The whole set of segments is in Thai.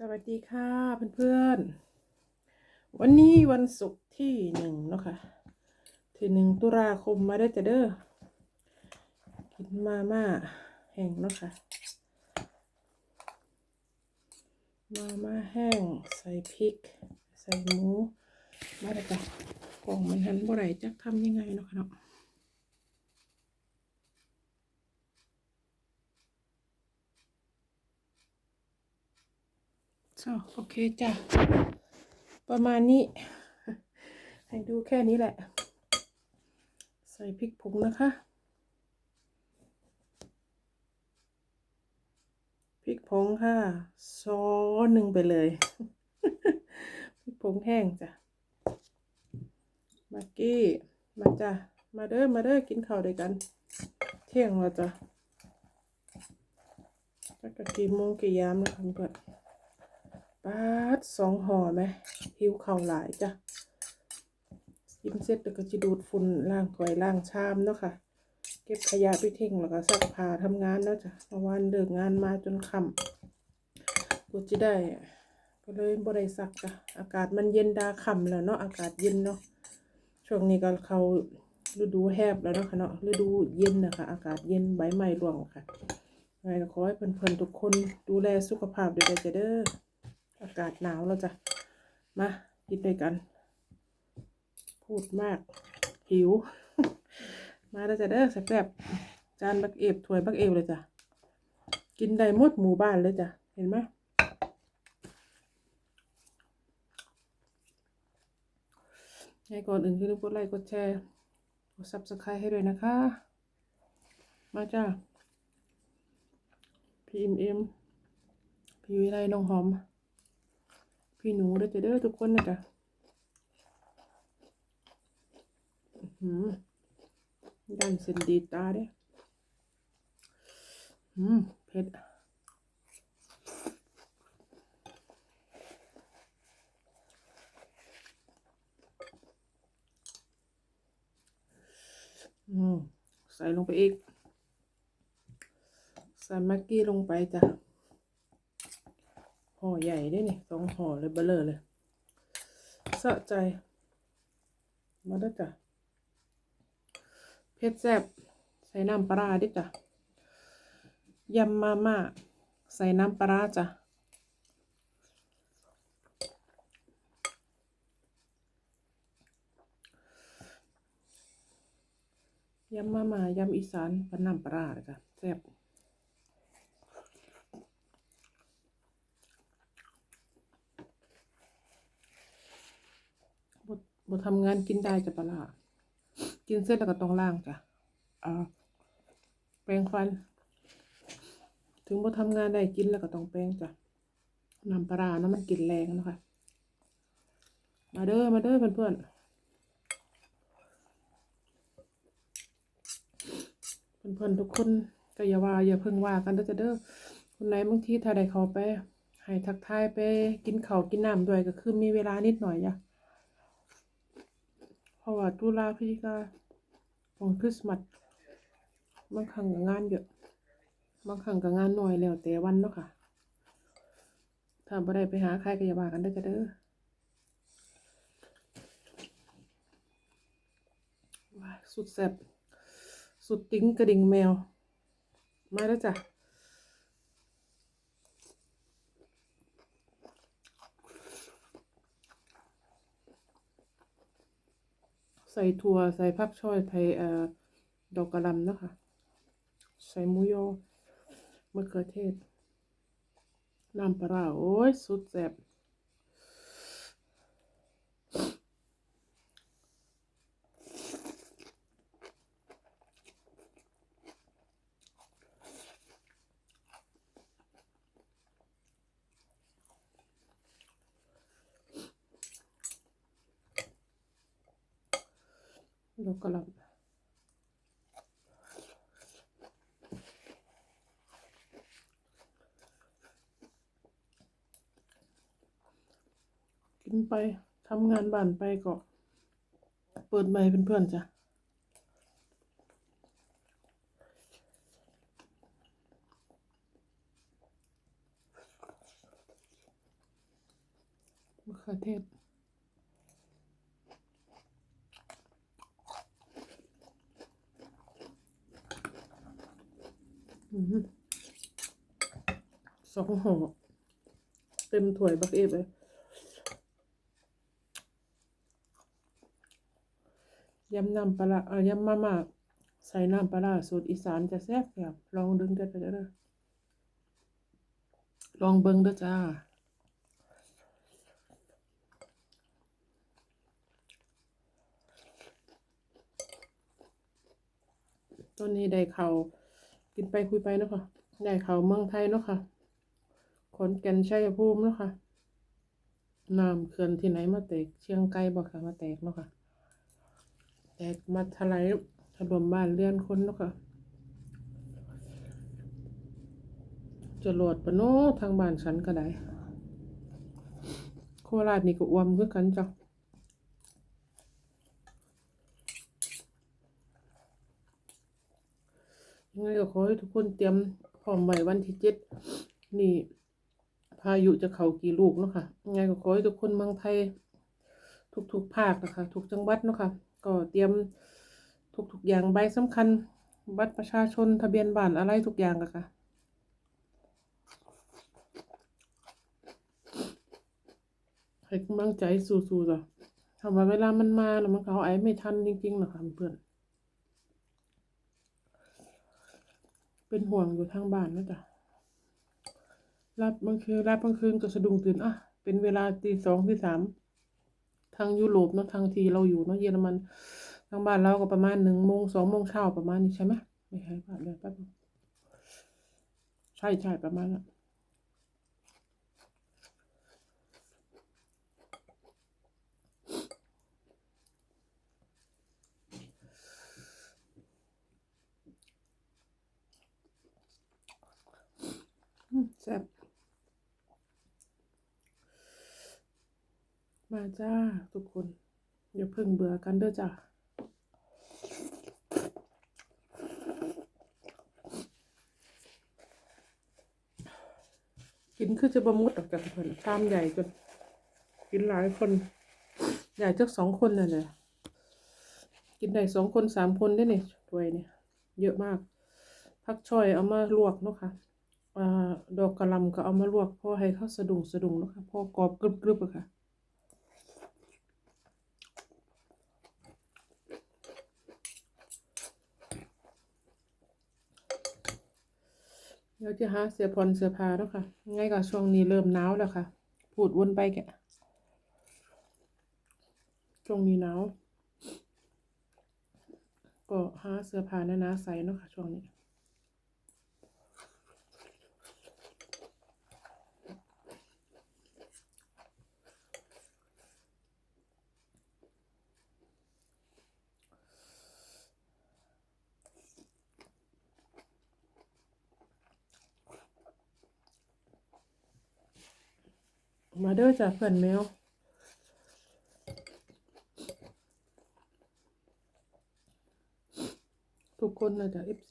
สวัสดีค่ะเพื่อนๆ วันนี้วันศุกร์ที่หนึ่งเนาะค่ะที่หนึ่งตุลาคมมาได้จะเด้อกินมาม่าแห้งเนาะค่ะมาม่าแห้งใส่พริก ใส่หมูมาได้จ้ะกล่องมันหันบ่ไหรจักทำยังไงเนาะค่ะเนาะ โอเคจ้ะ ประมาณนี้ ให้ดูแค่นี้แหละ ใส่พริกผงนะคะพริกผงค่ะ ซอนหนึ่งไปเลยพริกผงแห้งจ้ะมากกี้มาจ้ะมาเด้อมาเด้อกินข้าวด้วยกัน เที่ยงแล้วจ้ะจักกะกี่โมงกี่ยามนะคะเพื่อน ปาดสองห่อไหมหิวเข่าหลายจ้ะกินเสร็จแล้วก็จะดูดฝุ่นล้างถ้วยล้างชามเนาะค่ะ เก็บขยะไปทิ้งแล้วก็ซักผ้าทำงานแล้วจ้ะเมื่อวานเลิกงานมาจนค่ำกูจะได้ ก็เลยบ่ได้ซักจ้ะอากาศมันเย็นดาค่ำแล้วเนาะอากาศเย็นเนาะช่วงนี้ก็เขาฤดูแหบแล้วเนาะค่ะเนาะฤดูเย็นนะคะอากาศเย็นใบไม้ร่วงค่ะไงขอให้เพื่อนๆทุกคนดูแลสุขภาพด้วยกันจะเด้อ อากาศหนาวแล้วจ้ะมากินด้วยกัน พูดมาก หิว มาแล้วจะเด้อแซ่บจานบักเอฟถ้วยบักเอฟเลยจ้ะ กินได้หมดหมู่บ้านเลยจ้ะ เห็นไหมให้ก่อนอื่นคือลืมกดไลค์กดแชร์กดซับสไครต์ให้ด้วยนะคะ มาจ้าพีเอ็มเอ็มพี่วิไลน้องหอม พี่หนูเด้อจ้ะเด้อทุกคนนะจ๊ะอื้อหือด้านเส้นดีตาเด้ออืมเผ็ดอืมใส่ลงไปอีก ใส่แม็กกี้ลงไปจ้ะ ห่อใหญ่ด้วยนี่สองห่อเลยเบลอเลยสะใจ มาด้วยจ้ะเผ็ดแซ่บใส่น้ำปลาร้าดิจ้ะยำมาม่าใส่น้ำปลาจ้ะยำมาม่ายำอีสานปนน้ำปลาร้าจ้ะแซ่บ ทบทำงานกินได้จะปะล่ะกินเสร็จแล้วก็ต้องล้างจ้ะอ่าแปรงฟัน ถึงบททำงานได้กินแล้วก็ต้องแปรงจ้ะน้ำปลาร้านะมันกลินแรงนะคะ มาเด้อมาเด้อเพื่อนเพื่อนเพื่อนเพื่อนๆทุกคนก็อย่าว่าอย่าเพิ่งว่ากันเด้อจะเด้อคนไหนบางทีถ้าได้เขาไปให้ทักทายไปกินเขากินน้ำด้วยก็คือมีเวลานิดหน่อยจ้ะ ราะว่าตุลาพฤศจิกาของคริสต์มาสบางครั้งก็งานเยอะบางครั้งก็งานน้อยแล้วแต่วันเนาะค่ะถ้าบ่ได้ไปหาใครก็อย่าว่ากันเด้อจ้ะเด้อว้าสุดแซ่บสุดติ้งกระดิ่งแมว มาแล้วจ้ะ ใส่ถั่วใส่ผักช่อยใส่เอ่อดอกกระหลำนะคะใส่หมูยอมะเขือเทศน้ำปลาโอ้ยสุดแซ่บ ดอกกระหลำกินไปทำงานบ้านไปก็ เปิดไมค์เพื่อนๆจ้ะมะเขือเทศ สองห่อเต็มถ้วยบักเอฟเลยยำน้ำปลาเอ่อยำมาม่าใส่น้ำปลาสูตรอีสานจะแซ่บแบบลองดึงกันไปเด้อลองเบิ่งเด้อจ้าตอนนี้ได้เขาว กินไปคุยไปเนาะค่ะได้เขาเมืองไทยเนาะค่ะขอนแก่นชัยภูมิเนาะค่ะน้ำเขื่อนที่ไหนมาแตกเชียงไกลบอกค่ะมาแตกเนาะค่ะแตกมาทลายถล่มบ้านเรือนคนเนาะค่ะจะโหลดปะโนทางบ้านฉันก็ได้ โคราชนี่ก็อวมคือกันจ้ะ ยังไงก็ขอให้ทุกคนเตรียมพร้อมไว้วันที่เจ็ดนี่ พายุจะเข้ากี่ลูกเนาะค่ะยังไงก็ขอให้ทุกคนเมืองไทย ทุกๆภาคนะคะ ทุกจังหวัดเนาะค่ะก็เตรียมทุกๆอย่างใบสำคัญ บัตรประชาชนทะเบียนบ้านอะไรทุกอย่างอะค่ะให้กำลังใจสู้ๆจ้ะทำว่เวลามันมาแล้วมันเขาไอ้ไม่ทันจริงๆนะคะเพื่อน เป็นห่วงอยู่ทางบ้านนะจ๊ะรับบางคืนรับบางคืนก็สะดุ้งตื่นอะเป็นเวลาตีสองตีสามทางยุโรปเนาะทางทีเราอยู่เนาะเยอรมันทางบ้านเราก็ประมาณหนึ่งโมงสองโมงเช้าประมาณนี้ใช่ไหมไม่ใช่ป่ะเดี๋ยวแป๊บใช่ใช่ประมาณนั้น แซ่บมาจ้า ทุกคน อย่าเพิ่งเบื่อกันเด้อจ้ากินคือจะบะมุดออกจากเพิ่นชามใหญ่จน กินหลายคน ใหญ่จักสองคนน่ะเนี่ยกินได้สองคนสามคนได้เนี่ยถ้วยเนี่ย เยอะมาก พักช่อยเอามาลวกเนาะค่ะอ่า ดอกกระลำก็เอามาลวกพราะให้เขาสะดุงสะดุงเนาะค่ะพอกรอบกรึบกรึบอะค่ะเดี๋ยวจะหาเสื้อผ่อนเสื้อผ้าแล้วค่ะไงก็ช่วงนี้เริ่มหนาวแล้วค่ะ พูดวนไปแกช่วงนี้หนาวก็หาเสื้อผ้าหนาๆใส่เนาะค่ะช่วงนี้ มาเด้อจ้ะเพื่อนแมวทุกคนนะจ๊ะ FC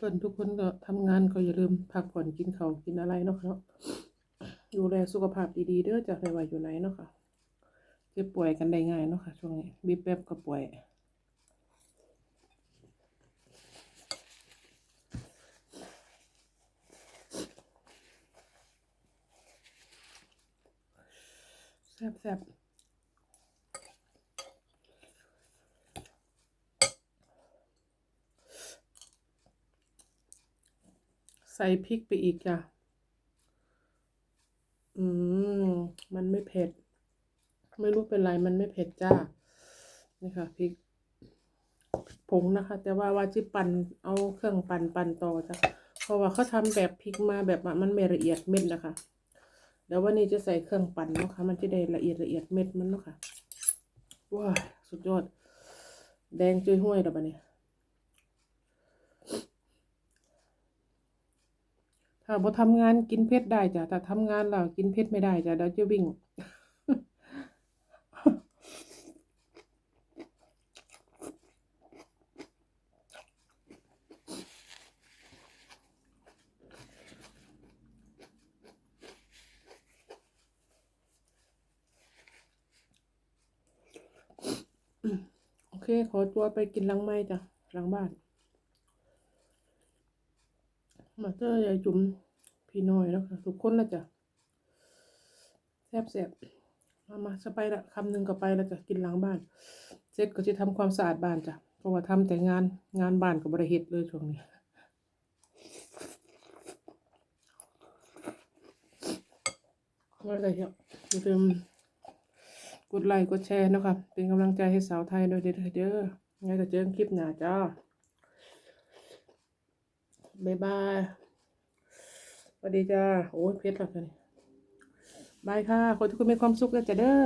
เพื่อนทุกคนก็ทำงานก็อย่าลืมพักผ่อนกินข้าวกินอะไรเนาะค่ะเนาะดูแลสุขภาพดีๆเด้อจากไม่ว่าอยู่ไหนเนาะค่ะเจ็บป่วยกันได้ง่ายเนาะค่ะช่วงนี้บีบแป๊บก็ป่วยแซ่บแใส่พริกไปอีกจ้ะ อืม มันไม่เผ็ด ไม่รู้เป็นไร มันไม่เผ็ดจ้า นี่ค่ะพริกผงนะคะ แต่ว่าว่าจิปั่นเอาเครื่องปั่นปั่นต่อจ้ะ เพราะว่าเขาทำแบบพริกมาแบบมันไม่ละเอียดเม็ดนะคะ เดี๋ยววันนี้จะใส่เครื่องปั่นนะคะ มันจะได้ละเอียดละเอียดเม็ดมันนะคะว้าสุดยอด แดงจุยห้วยแล้วปะเนี่ย ถ้าพอทำงานกินเผ็ดได้จ้ะแต่ทำงานแล้วกินเผ็ดไม่ได้จ้ะเดี๋ยวจะวิ่ง โอเค ขอตัวไปกินหลังไม้จ้ะหลังบ้าน มาเจอยายจุ๋มพี่น้อยแล้วค่ะทุกคนแล้วจ้ะแซ่บแซ่บมามาจะไปละคำหนึ่งก็ไปแล้วจ้ะกินหลังบ้าน เสร็จก็จะทำความสะอาดบ้านจ้ะเพราะว่าทำแต่งานงานบ้านกับบริเหตุเลยช่วงนี้อะไรเนี่ยอย่าลืมกดไลค์กดแชร์นะครับเป็นกำลังใจให้สาวไทยโดยเด็ดเด้อไงก็เจอคลิปหน้าจ้า บ๊ายบายสวัสดีจ้า โอ้ยเพชรหลับเลยบายค่ะ คนทุกคนมีความสุขแล้วจ้ะเด้อ